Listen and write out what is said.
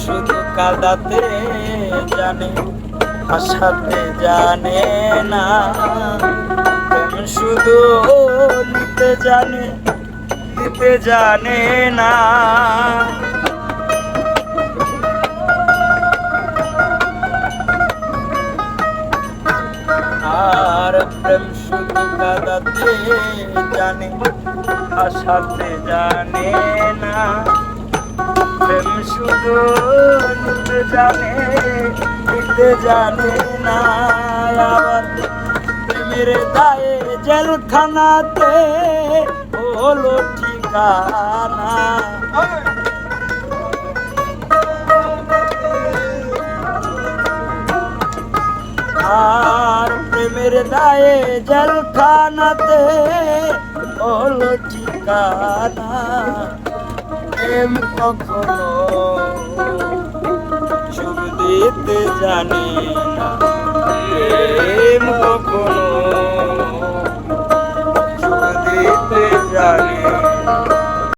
শুধু কাদাতে জানে হাসাতে জানে না। শুধু নিতে জানে দিতে জানে না। আর প্রেম শুধু কাদাতে জানে হাসাতে জানে না। প্রেম শুধু নিতে জানে দিতে জানে না প্রেমের দায়ে জেলখানাতে হলো ঠিকানা। আর প্রেমের দায়ে জেলখানাতে হলো ঠিকানা। প্রেম কখনো দিতে জানে না। প্রেম কখনো দিতে জানে